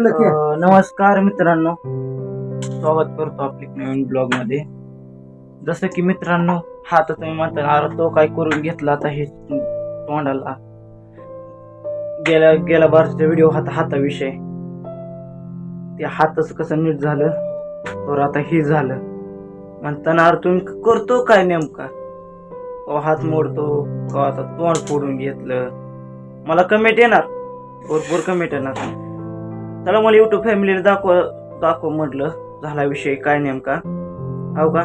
नमस्कार मित्रांनो. स्वागत करतो आपली नवीन ब्लॉगमध्ये. जसं की मित्रांनो हा तर तुम्ही म्हणता अरे तो काय करून घेतला आता हे तोंडाला? गेल्या गेल्या बारचा व्हिडिओ हाता विषय. ते हातच कसं नीट झालं तर आता हे झालं. म्हणताना अरे तुम्ही करतो काय नेमका? तो हात मोडतो का आता तोंड फोडून घेतलं. मला कमेंट येणार? भरपूर कमेंट येणार. चला मला युट्यूब फॅमिलीला दाखव दाखव म्हटलं. झाला विषय काय नेमका? हो का?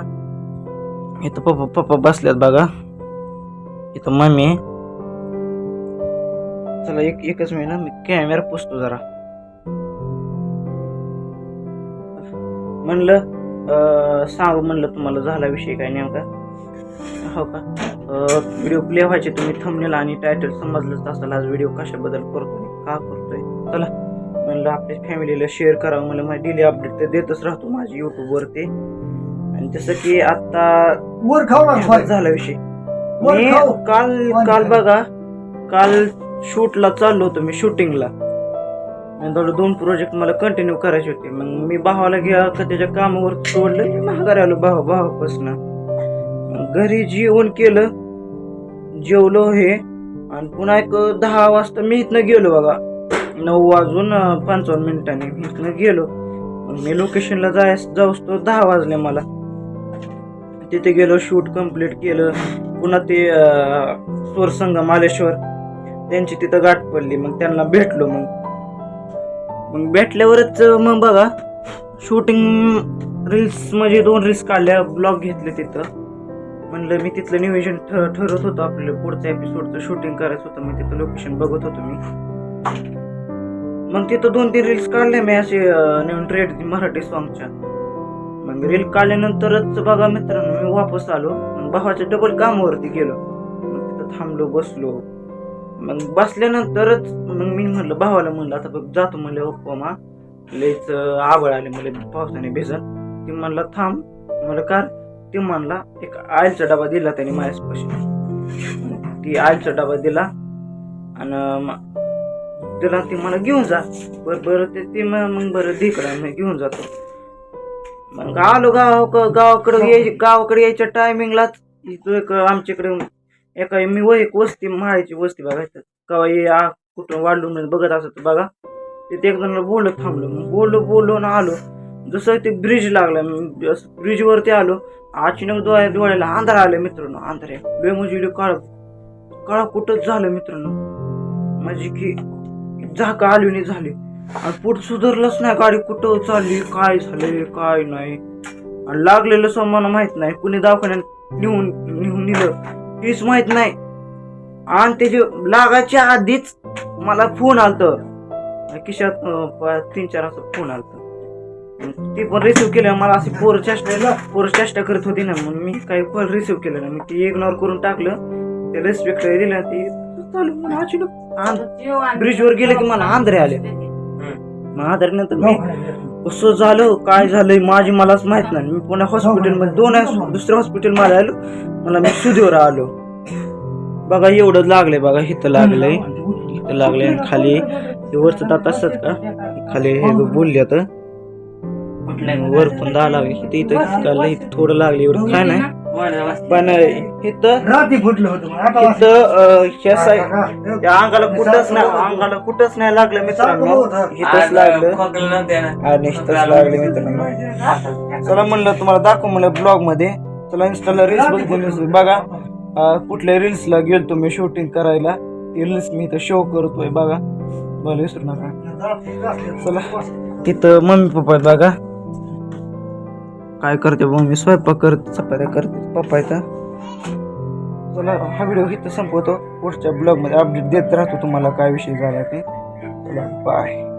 इथं पप्पा पप्पा बसल्यात बघा. इथं मम्मी चला एक एकच महिना मी कॅमेरा पुसतो जरा. म्हणलं सांग सांगू म्हणलं तुम्हाला झाला विषय काय नेमका? हो का? व्हिडिओ प्ले व्हायचे तुम्ही थंबनेल आणि टायटल समजलंच असेल. आज व्हिडिओ कशाबद्दल करतोय का करतोय? चला. म्हणलं आपल्या फॅमिलीला शेअर करावं मला माझी डेली अपडेट तर देतच राहतो माझी युट्यूबवरती आणि जसं की आता वर खाऊ. झाला विषय. मी. काल काल. बघा काल शूटला चाललो होतो मी शूटिंगला दोन प्रोजेक्ट मला कंटिन्यू करायचे होते. मग मी भावाला घ्या का त्याच्या कामावर सोडलं मी माघारी आलो भावा भावापासून. घरी जेवण केलं जेवलो हे. आणि पुन्हा एक दहा वाजता मी इथनं गेलो बघा. नऊ वाजून पंचावन्न मिनिटांनी इथनं गेलो. मग मी लोकेशनला जाय जाऊस तो दहा वाजले मला. तिथे गेलो शूट कंप्लीट केलं. पुन्हा ते अं, मालेश्वर त्यांची तिथं गाठ पडली. मग त्यांना भेटलो मग. मग भेटल्यावरच मग बघा शूटिंग रील्स म्हणजे दोन रील्स काढल्या ब्लॉग घेतले तिथं. म्हणलं मी तिथलं नियोजन ठ- ठरवत होतो. आपलं पुढच्या एपिसोडचं शूटिंग करायचं होतं. मी तिथं लोकेशन बघत होतो मी. मग तिथं दोन तीन रील्स काढले मी असे नवीन ट्रेड मराठी सॉंगच्या मग रील काढल्यानंतरच बघा मित्रांनो मी वापस आलो. भावाच्या डबल कामावरती गेलो. मग तिथं थांबलो बसलो. मग बसल्यानंतरच मग मी म्हणलं भावाला म्हणलं आता बघ जातो म्हणलं ओप्पा मा लईच अं, आले मला पावसाने भिजन ती म्हणला थांब. म्हणलं कार. ती म्हणला एक आईलचा डबा दिला त्याने माझ्यापाशी. ती आईलचा डबा दिला. आणि त्याला ती मला घेऊन जा. बरं बरं ते ते मग बरं दिकडा मी घेऊन जातो. मग आलो गाव गावाकडे याय गावाकडे यायच्या टायमिंगलाच इथं एक आमच्याकडे एका मी व एक वस्ती माळ्याची वस्ती बघायचं. कवा ये आ कुठं वाढलून बघत असत बघा. तिथे एक जणाला बोलत थांबलो. मग बोललो बोललो ना आलो. जसं ते ब्रिज लागला ब्रिजवरती आलो अचानक डोळ्या डोळ्याला अंधार आलं मित्रांनो अंधार लय म्हणजे काळ काळा कुठंच झालं मित्रांनो. म्हणजे की झाका आली नाही झाली. आणि पुढं सुधारलंच नाही गाडी कुठं चालली काय झाले काय नाही. आणि लागलेलं सामान माहीत नाही कुणी दवाखान्यात नेऊन नेऊन नेलं हेच माहीत नाही. आणि त्याचे लागायच्या आधीच मला फोन आलत. किशात तीन चार असं फोन आलत. ती पण रिसिव्ह केलं मला असे पोर चेष्टा पोर चेष्टा करत होती ना मग मी काही पण रिसिव्ह केलं ना मी ती इग्नोर करून टाकलं. ते रिस्पेक्ट दिलं ती चालू अचानक ब्रिजवर गेलं की मला आंध्रे आले मग आंध्रनंतर मी कसं झालं काय झालंय माझी मलाच माहीत नाही मी पुन्हा हॉस्पिटलमध्ये दोन दुसऱ्या हॉस्पिटलमध्ये आलो मला मी सुधीवर आलो बघा एवढं लागलंय बघा इथं लागलंय इथं लागलंय आणि खाली हे वरचं दात असतात का खाली हे बोलले तर वर पण दहा लागले इथं इथं थोडं लागलं एवढं काय नाही पण इथं रात्री फुटलं होतं इथं ह्या साईड या अंगाला कुठंच नाही अंगाला कुठंच नाही लागलं मित्रांनो इथंच लागलं आणि इथंच लागलं मित्रांनो चला म्हणलं तुम्हाला दाखव म्हणलं ब्लॉगमध्ये चला इन्स्टाला रील्स बघितले बघा कुठल्या रील्सला गेलतो मी शूटिंग करायला ती रील्स मी इथं शो करतोय बघा मला विसरू नका चला तिथं मम्मी पप्पा बघा काय करते मम्मी स्वयंपाक करते चपात्या करते. पप्पा चला हा व्हिडिओ इथं संपवतो. पुढच्या ब्लॉगमध्ये अपडेट देत राहतो तुम्हाला काय विषय झाला ते. चला बाय